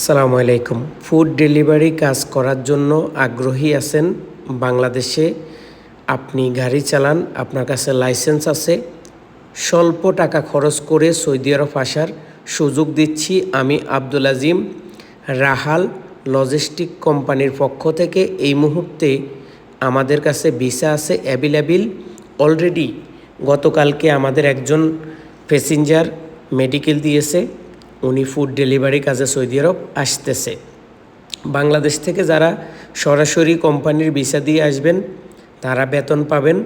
সালামু আলাইকুম। Food delivery কাজ করার জন্য আগ্রহী আছেন বাংলাদেশে। আপনি গাড়ি চালান, আপনার কাছে লাইসেন্স আছে। স্বল্প টাকা খরচ করে সৌদি আরব আসার সুযোগ দিচ্ছি আমি আব্দুল আজিম। রাহাল লজিস্টিক কোম্পানির পক্ষ থেকে এই মুহূর্তে আমাদের কাছে ভিসা আছে অ্যাভেলেবেল। অলরেডি গতকালকে আমাদের একজন প্যাসেঞ্জার মেডিকেল দিয়েছে। উনি ফুড ডেলিভারি কাজে সৌদি আরব আসতেছে। বাংলাদেশ থেকে যারা সরাসরি কোম্পানির ভিসা দিয়ে আসবেন, তারা বেতন পাবেন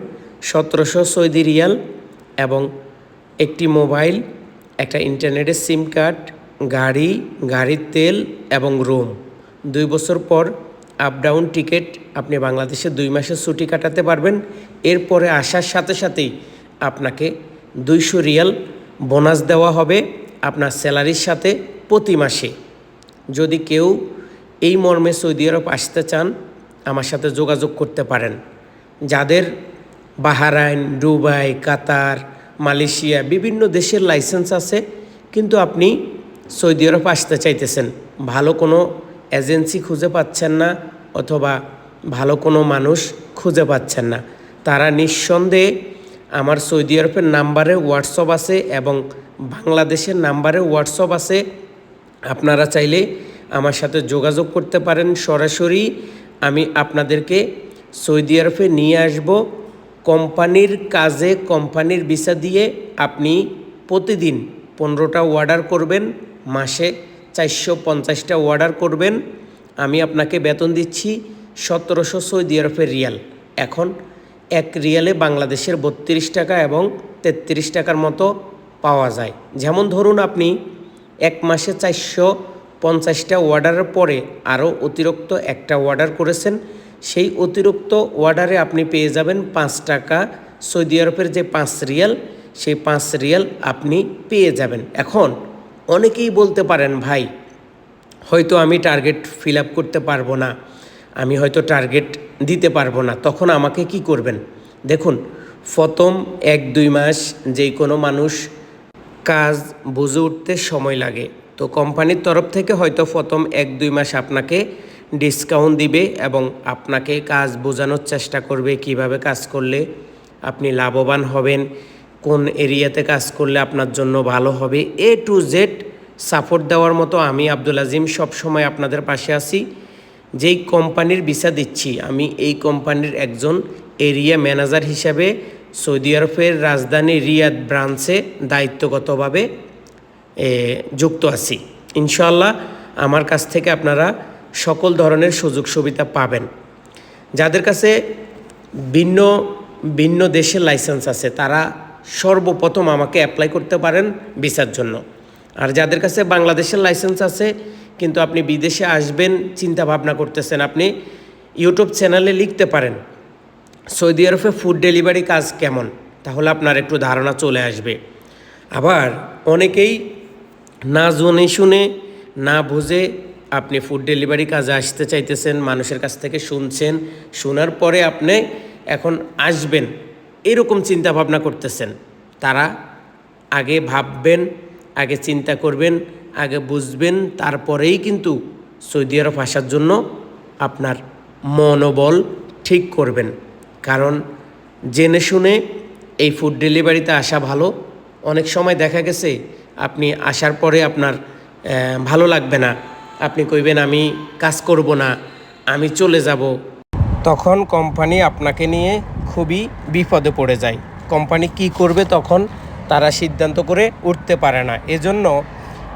সতেরোশো সৌদি রিয়াল এবং একটি মোবাইল, একটা ইন্টারনেটের সিম কার্ড, গাড়ি, গাড়ির তেল এবং রুম। দুই বছর পর আপ ডাউন টিকিট আপনি বাংলাদেশে দুই মাসের ছুটি কাটাতে পারবেন। এরপরে আসার সাথে সাথেই আপনাকে দুইশো রিয়াল বোনাস দেওয়া হবে। আপনার স্যালারির সাথে প্রতি মাসে। যদি কেউ এই মর্মে সৌদি আরব আসতে চান, আমার সাথে যোগাযোগ করতে পারেন। যাদের বাহারাইন, দুবাই, কাতার, মালয়েশিয়া বিভিন্ন দেশের লাইসেন্স আছে, কিন্তু আপনি সৌদি আরব আসতে চাইতেছেন, ভালো কোনো এজেন্সি খুঁজে পাচ্ছেন না অথবা ভালো কোনো মানুষ খুঁজে পাচ্ছেন না, তারা নিঃসন্দেহে আমার সৌদি আরবের নাম্বারে হোয়াটসঅ্যাপ আছে এবং বাংলাদেশের নাম্বারে হোয়াটসঅ্যাপ আছে। আপনারা চাইলে আমার সাথে যোগাযোগ করতে পারেন। সরাসরি আমি আপনাদেরকে সৌদি আরবে নিয়ে আসব। কোম্পানির কাজে কোম্পানির ভিসা দিয়ে আপনি প্রতিদিন পনেরোটা অর্ডার করবেন, মাসে চারশো পঞ্চাশটা অর্ডার করবেন। আমি আপনাকে বেতন দিচ্ছি সতেরোশো সৌদি আরবের রিয়াল। এখন এক রিয়ালে বাংলাদেশের বত্রিশ টাকা এবং তেত্রিশ টাকার মতো পাওয়া যায়। যেমন ধরুন আপনি এক মাসে চারশো পঞ্চাশটা অর্ডারের পরে আরও অতিরিক্ত একটা অর্ডার করেছেন, সেই অতিরিক্ত অর্ডারে আপনি পেয়ে যাবেন পাঁচ টাকা সৌদি আরবের যে পাঁচ রিয়াল, সেই পাঁচ রিয়াল আপনি পেয়ে যাবেন। এখন অনেকেই বলতে পারেন, ভাই, হয়তো আমি টার্গেট ফিল আপ করতে পারব না। আমি হয়তো টার্গেট দিতে পারব না। তখন আমাকে কি করবেন? দেখুন, প্রথম এক, দুই মাস যেই কোনো মানুষ কাজ বুঝে উঠতে সময় লাগে। তো কোম্পানির তরফ থেকে হয়তো প্রথম এক, দুই মাস আপনাকে ডিসকাউন্ট দিবে এবং আপনাকে কাজ বোঝানোর চেষ্টা করবে কীভাবে কাজ করলে আপনি লাভবান হবেন, কোন এরিয়াতে কাজ করলে আপনার জন্য ভালো হবে। এ টু জেড সাপোর্ট দেওয়ার মতো আমি আব্দুল আজিম সবসময় আপনাদের পাশে আছি। যেই কোম্পানির ভিসা দিচ্ছি, আমি এই কোম্পানির একজন এরিয়া ম্যানেজার হিসাবে সৌদি আরবের রাজধানী রিয়াদ ব্রাঞ্চে দায়িত্বগতভাবে যুক্ত আছি। ইনশাল্লাহ আমার কাছ থেকে আপনারা সকল ধরনের সুযোগ সুবিধা পাবেন। যাদের কাছে ভিন্ন ভিন্ন দেশের লাইসেন্স আছে, তারা সর্বপ্রথম আমাকে অ্যাপ্লাই করতে পারেন ভিসার জন্য। আর যাদের কাছে বাংলাদেশের লাইসেন্স আছে কিন্তু আপনি বিদেশে আসবেন চিন্তা ভাবনা করতেছেন, আপনি ইউটিউব চ্যানেলে লিখতে পারেন, সৌদি আরবে ফুড ডেলিভারি কাজ কেমন? তাহলে আপনার একটু ধারণা চলে আসবে। আবার অনেকেই না জনে শুনে, না বুঝে আপনি ফুড ডেলিভারি কাজে আসতে চাইতেছেন, মানুষের কাছ থেকে শুনছেন, শোনার পরে আপনি এখন আসবেন, এরকম চিন্তা ভাবনা করতেছেন। তারা আগে ভাববেন আগে চিন্তা করবেন, আগে বুঝবেন, তারপরেই কিন্তু সৌদি আরব আসার জন্য আপনার মনোবল ঠিক করবেন। কারণ জেনে শুনে এই ফুড ডেলিভারিতে আসা ভালো। অনেক সময় দেখা গেছে, আপনি আসার পরে আপনার ভালো লাগবে না। আপনি কইবেন, আমি কাজ করব না, আমি চলে যাব। তখন কোম্পানি আপনাকে নিয়ে খুবই বিপদে পড়ে যায়। কোম্পানি কি করবে তখন তারা সিদ্ধান্ত করে উঠতে পারে না। এজন্য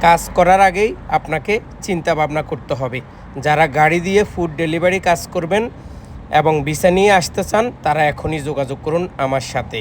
কাজ করার আগেই আপনাকে চিন্তা ভাবনা করতে হবে। যারা গাড়ি দিয়ে ফুড ডেলিভারি কাজ করবেন এবং ভিসা নিয়ে আসতে চান, তারা এখনই যোগাযোগ করুন আমার সাথে।